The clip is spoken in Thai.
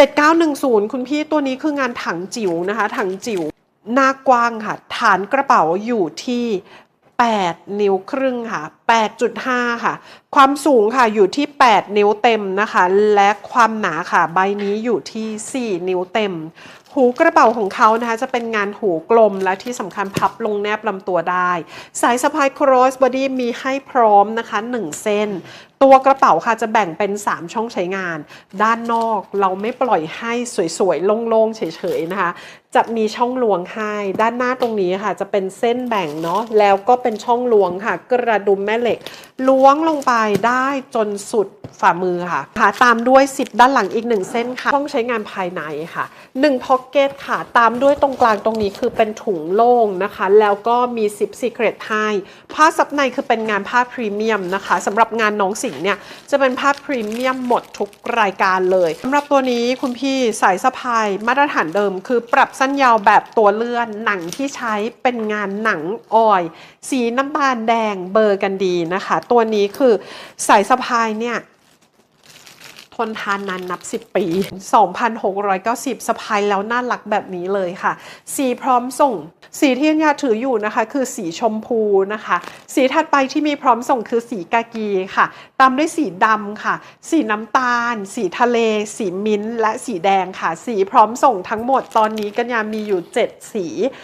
7910 คุณพี่ตัวนี้คืองานถังจิ๋วนะคะ ถังจิ๋วหน้ากว้างค่ะ ฐานกระเป๋าอยู่ที่ 8 นิ้วครึ่งค่ะ 8.5 ค่ะ ความสูงค่ะอยู่ที่ 8 นิ้วเต็มนะคะ และความหนาค่ะ ใบนี้อยู่ที่ 4 นิ้วเต็ม หูกระเป๋าของเขานะคะ จะเป็นงานหูกลมและที่สำคัญพับลงแนบลำตัวได้ สายสะพาย cross body มีให้พร้อมนะคะ 1 เส้น ตัวกระเป๋าค่ะจะแบ่งเป็น 3 ช่องใช้งาน ด้านนอกเราไม่ปล่อยให้สวยๆ โล่งๆ เฉยๆนะคะจะมีช่องลวงให้ ด้านหน้าตรงนี้ค่ะ จะเป็นเส้นแบ่งเนาะแล้วก็เป็นช่องลวงค่ะ กระดุมแม่เหล็ก ล้วงลงไปได้จนสุด ฝ่ามือค่ะค่ะตามด้วยสิบด้านหลังอีกหนึ่งเส้นค่ะช่องใช้งานภายในค่ะ1พ็อกเก็ตค่ะตามด้วยตรงกลางตรงนี้คือเป็นถุงโล่งนะคะ แล้วก็มีซิปซีเครตให้ผ้าซับในคือเป็นงานผ้าพรีเมียมนะคะสำหรับงานน้องสิงเนี่ยจะเป็นผ้าพรีเมียมหมดทุกรายการเลยสำหรับตัวนี้คุณพี่สายสะพายมาตรฐานเดิม คือปรับสั้นยาวแบบตัวเลื่อนหนังที่ใช้เป็นงานหนังออย สีน้ำตาลแดงเบอร์กันดีนะคะ ตัวนี้คือสายสะพายเนี่ย ทนทานนานนับ 10 ปี 2,690สะพายแล้วน่ารักแบบนี้เลยค่ะ สีพร้อมส่ง สีที่ยัญญาถืออยู่นะคะ คือสีชมพูนะคะ สีถัดไปที่มีพร้อมส่งคือสีกากีค่ะ ตามด้วยสีดำค่ะ สีน้ำตาล สีทะเล สีมิ้นท์และสีแดงค่ะ สีพร้อมส่งทั้งหมดตอนนี้กัญญามีอยู่ 7 สี